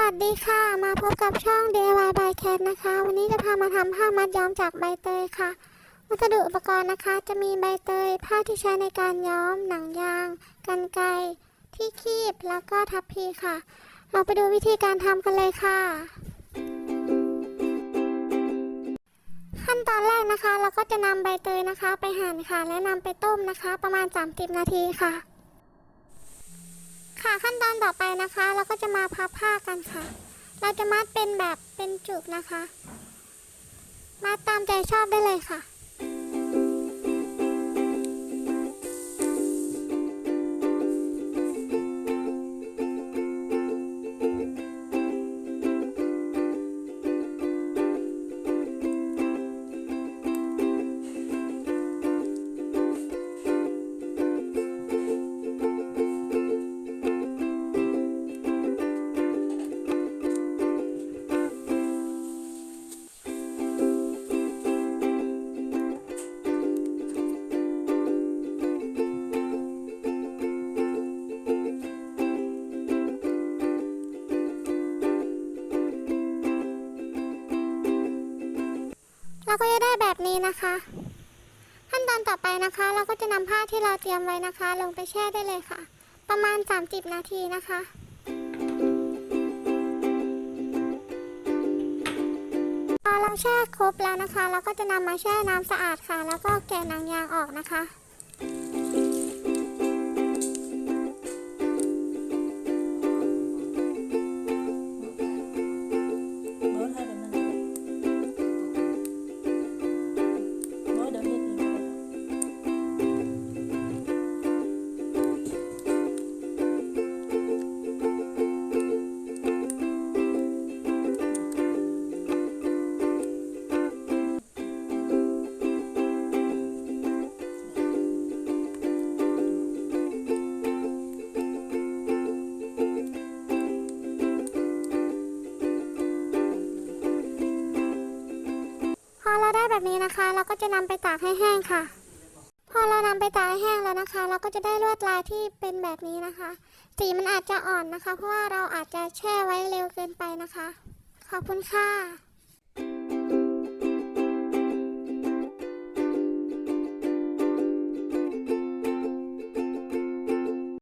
สดีค่ะ มาพบกับช่อง DIY by Cat นะคะ วันนี้จะพามาทำผ้ามัดย้อมจากใบเตยค่ะ วัสดุอุปกรณ์นะคะ จะมีใบเตย ผ้าที่ใช้ในการย้อม หนังยาง กันไกที่คีบ แล้วก็ทับพีค่ะ เราไปดูวิธีการทำกันเลยค่ะ ขั้นตอนแรกนะคะ เราก็จะนำใบเตยนะคะ ไปหั่นค่ะ และนำไปต้มนะคะ ประมาณ 30 นาทีค่ะ ค่ะขั้นตอนต่อไปนะคะ เราก็จะมาพับผ้ากันค่ะ เราจะมัดเป็นแบบเป็นจุกนะคะ มัดตามใจชอบได้เลยค่ะ เราก็จะได้แบบนี้นะคะ ขั้นตอนต่อไปนะคะ เราก็จะนำผ้าที่เราเตรียมไว้นะคะ ลงไปแช่ได้เลยค่ะ ประมาณ 30 นาทีนะคะพอเราแช่ครบแล้วนะคะ เราก็จะนำมาแช่น้ำสะอาดค่ะ แล้วก็แกะหนังยางออกนะคะ ได้แบบนี้นะคะ เราก็จะนำไปตากให้แห้งค่ะ พอเรานำไปตากให้แห้งแล้วนะคะ เราก็จะได้ลวดลายที่เป็นแบบนี้นะคะ สีมันอาจจะอ่อนนะคะ เพราะว่าเราอาจจะแช่ไว้เร็วเกินไปนะคะ ขอบคุณค่ะ